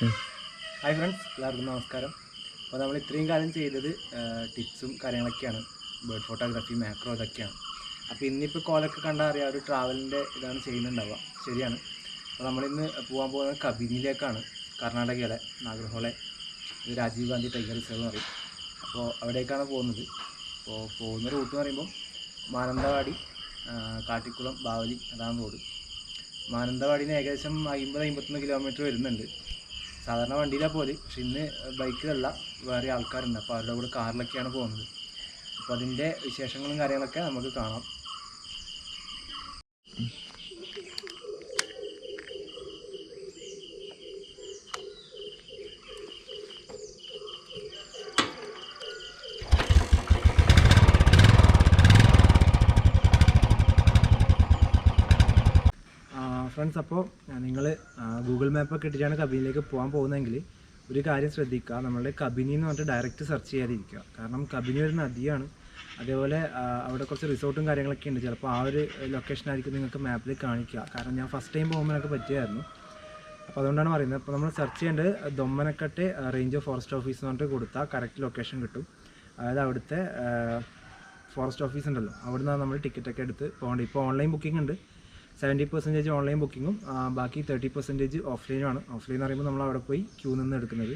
Hi friends എല്ലാവർക്കും നമസ്കാരം. അപ്പോൾ നമ്മൾ ഇത്രയും കാലം ചെയ്തത് ടിപ്സും കാര്യങ്ങളൊക്കെയാണ്. ബേർഡ് ഫോട്ടോഗ്രാഫി മാക്രോ ഇതൊക്കെയാണ്. അപ്പോൾ ഇന്നിപ്പോൾ കോലൊക്കെ കണ്ടാൽ അറിയാം ഒരു ട്രാവലിന്റെ ഇതാണ് ചെയ്യുന്നുണ്ടാവുക. ശരിയാണ്. അപ്പോൾ നമ്മളിന്ന് പോകാൻ പോകുന്നത് കബിനിയിലേക്കാണ് കർണാടകയിലെ നാഗർഹോളെ. രാജീവ് ഗാന്ധി ടൈഗർ റിസർവ് എന്ന് പറയും. അപ്പോൾ അവിടേക്കാണ് പോകുന്നത്. അപ്പോൾ പോകുന്ന റൂട്ട് എന്ന് പറയുമ്പോൾ മാനന്തവാടി കാട്ടിക്കുളം ബാവലി അതാണ് റോഡ്. മാനന്തവാടിന് ഏകദേശം അമ്പത് അമ്പത്തൊന്ന് കിലോമീറ്റർ വരുന്നുണ്ട്. സാധാരണ വണ്ടിയിലാണ് പോലെ പക്ഷെ ഇന്ന് ബൈക്കിലല്ല വേറെ ആൾക്കാരുണ്ട്. അപ്പോൾ അവരുടെ കൂടെ കാറിലൊക്കെയാണ് പോകുന്നത്. അപ്പോൾ അതിന്റെ വിശേഷങ്ങളും കാര്യങ്ങളൊക്കെ നമുക്ക് കാണാം. ഫ്രണ്ട്സ് അപ്പോൾ നിങ്ങൾ ഗൂഗിൾ മാപ്പൊക്കെ ഇട്ടിട്ടാണ് കബിനിയിലേക്ക് പോകാൻ പോകുന്നതെങ്കിൽ ഒരു കാര്യം ശ്രദ്ധിക്കുക. നമ്മളുടെ കബിനി എന്ന് പറഞ്ഞിട്ട് ഡയറക്റ്റ് സെർച്ച് ചെയ്യാതിരിക്കുക. കാരണം കബിനി ഒരു നദിയാണ്. അതേപോലെ അവിടെ കുറച്ച് റിസോർട്ടും കാര്യങ്ങളൊക്കെ ഉണ്ട്. ചിലപ്പോൾ ആ ഒരു ലൊക്കേഷനായിരിക്കും നിങ്ങൾക്ക് മാപ്പിൽ കാണിക്കുക. കാരണം ഞാൻ ഫസ്റ്റ് ടൈം പോകുമ്പോൾ എനിക്ക് പറ്റിയായിരുന്നു അപ്പോൾ അതുകൊണ്ടാണ് പറയുന്നത്. അപ്പോൾ നമ്മൾ സെർച്ച് ചെയ്യേണ്ടത് Dammanakatte range of forest office എന്ന് പറഞ്ഞിട്ട് കൊടുത്താൽ കറക്റ്റ് ലൊക്കേഷൻ കിട്ടും. അതായത് അവിടുത്തെ ഫോറസ്റ്റ് ഓഫീസ് ഉണ്ടല്ലോ. അവിടുന്ന് നമ്മൾ ടിക്കറ്റൊക്കെ എടുത്ത് പോകേണ്ടത്. ഇപ്പോൾ ഓൺലൈൻ ബുക്കിംഗ് ഉണ്ട്. സെവന്റി പെർസെന്റേജ് ഓൺലൈൻ ബുക്കിങ്ങും ബാക്കി തേർട്ടി പെർസെന്റേജ് ഓഫ്ലൈനുമാണ്. ഓഫ്ലൈൻ എന്ന് പറയുമ്പോൾ നമ്മൾ അവിടെ പോയി ക്യൂ നിന്ന് എടുക്കുന്നത്.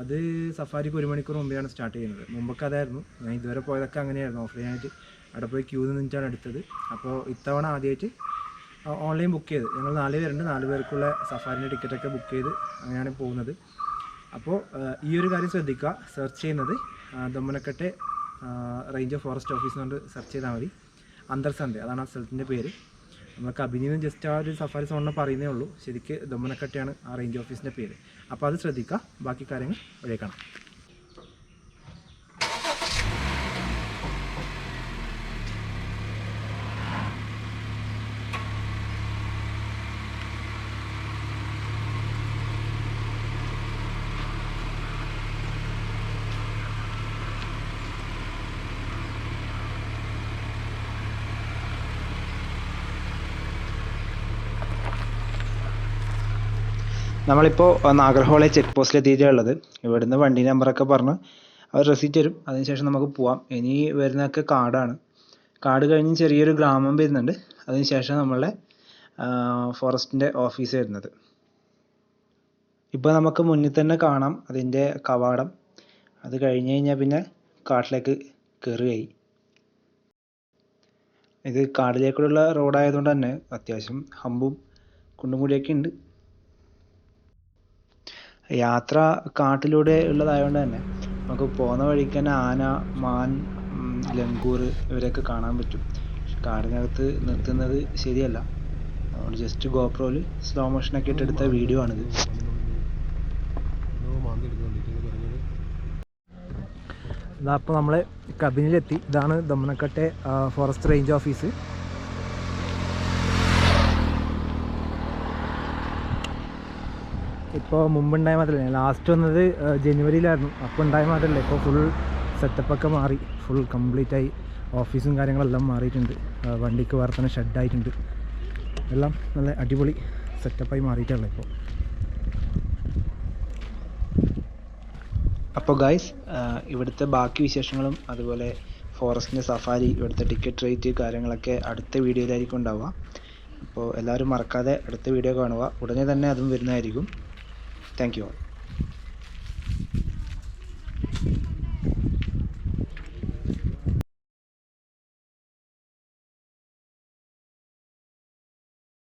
അത് സഫാരിക്ക് ഒരു മണിക്കൂർ മുമ്പെയാണ് സ്റ്റാർട്ട് ചെയ്യുന്നത്. മുമ്പൊക്കെ അതായിരുന്നു. ഞാൻ ഇതുവരെ പോയതൊക്കെ അങ്ങനെയായിരുന്നു. ഓഫ്ലൈനായിട്ട് അവിടെ പോയി ക്യൂ നിന്നിട്ടാണ് എടുത്തത്. അപ്പോൾ ഇത്തവണ ആദ്യമായിട്ട് ഓൺലൈൻ ബുക്ക് ചെയ്ത്. ഞങ്ങൾ നാല് പേരുണ്ട്. നാല് പേർക്കുള്ള സഫാരിന്റെ ടിക്കറ്റൊക്കെ ബുക്ക് ചെയ്ത് അങ്ങനെയാണ് പോകുന്നത്. അപ്പോൾ ഈ ഒരു കാര്യം ശ്രദ്ധിക്കുക. സെർച്ച് ചെയ്യുന്നത് Dammanakatte range of forest office കൊണ്ട് സെർച്ച് ചെയ്താൽ മതി. അന്തർസന്ധ അതാണ് ആ സ്ഥലത്തിന്റെ പേര്. നമ്മൾ അഭിനീതം ജസ്റ്റ് ആ ഒരു സഫാരി സോണിനെ പറയുന്നേ ഉള്ളൂ. ശരിക്ക് ദമ്മനക്കട്ടയാണ് ആ റേഞ്ച് ഓഫീസിന്റെ പേര്. അപ്പോൾ അത് ശ്രദ്ധിക്കുക. ബാക്കി കാര്യങ്ങൾ വഴിയേക്കണം കാണാം. നമ്മളിപ്പോൾ നാഗർഹോളെ ചെക്ക് പോസ്റ്റിൽ എത്തിയിട്ടുള്ളത് ഇവിടുന്ന് വണ്ടി നമ്പറൊക്കെ പറഞ്ഞ് അവർ റെസീറ്റ് തരും. അതിനുശേഷം നമുക്ക് പോവാം. ഇനി വരുന്നതൊക്കെ കാടാണ്. കാട് കഴിഞ്ഞ് ചെറിയൊരു ഗ്രാമം വരുന്നുണ്ട്. അതിനുശേഷം നമ്മളുടെ ഫോറസ്റ്റിന്റെ ഓഫീസ് വരുന്നത്. ഇപ്പോൾ നമുക്ക് മുന്നിൽ തന്നെ കാണാം അതിന്റെ കവാടം. അത് കഴിഞ്ഞ് കഴിഞ്ഞാൽ പിന്നെ കാട്ടിലേക്ക് കയറുകയായി ഇത് കാടിലേക്കുള്ള റോഡായതുകൊണ്ട് തന്നെ അത്യാവശ്യം ഹമ്പും കുണ്ടും കൂടിയൊക്കെ ഉണ്ട്. യാത്ര കാട്ടിലൂടെ ഉള്ളതായതുകൊണ്ട് തന്നെ. നമുക്ക് പോകുന്ന വഴിക്ക് തന്നെ ആന മാൻ ലങ്കൂർ ഇവരെയൊക്കെ കാണാൻ പറ്റും. കാടിനകത്ത് നിർത്തുന്നത് ശരിയല്ല. അതുകൊണ്ട് ജസ്റ്റ് ഗോപ്രോയിൽ സ്ലോ മോഷനൊക്കെ ഇട്ടെടുത്ത വീഡിയോ ആണിത്. അപ്പോൾ നമ്മൾ കബിനിലെത്തി. ഇതാണ് ദമ്മനക്കട്ടെ ഫോറസ്റ്റ് റേഞ്ച് ഓഫീസ് ഇപ്പോൾ മുമ്പുണ്ടായ മാത്രമല്ല ലാസ്റ്റ് വന്നത് ജനുവരിയിലായിരുന്നു. അപ്പോൾ ഉണ്ടായ മാത്രമല്ല ഇപ്പോൾ ഫുൾ സെറ്റപ്പൊക്കെ മാറി. ഫുൾ കംപ്ലീറ്റ് ആയി. ഓഫീസും കാര്യങ്ങളെല്ലാം മാറിയിട്ടുണ്ട്. വണ്ടിക്ക് വേറെ തന്നെ ഷെഡായിട്ടുണ്ട് എല്ലാം നല്ല അടിപൊളി സെറ്റപ്പായി മാറിയിട്ടുള്ളത് ഇപ്പോൾ അപ്പോൾ ഗായ്സ് ഇവിടുത്തെ ബാക്കി വിശേഷങ്ങളും അതുപോലെ ഫോറസ്റ്റിന്റെ സഫാരി ഇവിടുത്തെ ടിക്കറ്റ് റേറ്റ് കാര്യങ്ങളൊക്കെ അടുത്ത വീഡിയോയിലായിരിക്കും ഉണ്ടാവുക. അപ്പോൾ എല്ലാവരും മറക്കാതെ അടുത്ത വീഡിയോ കാണുക. ഉടനെ തന്നെ അതും വരുന്നതായിരിക്കും. Thank you all.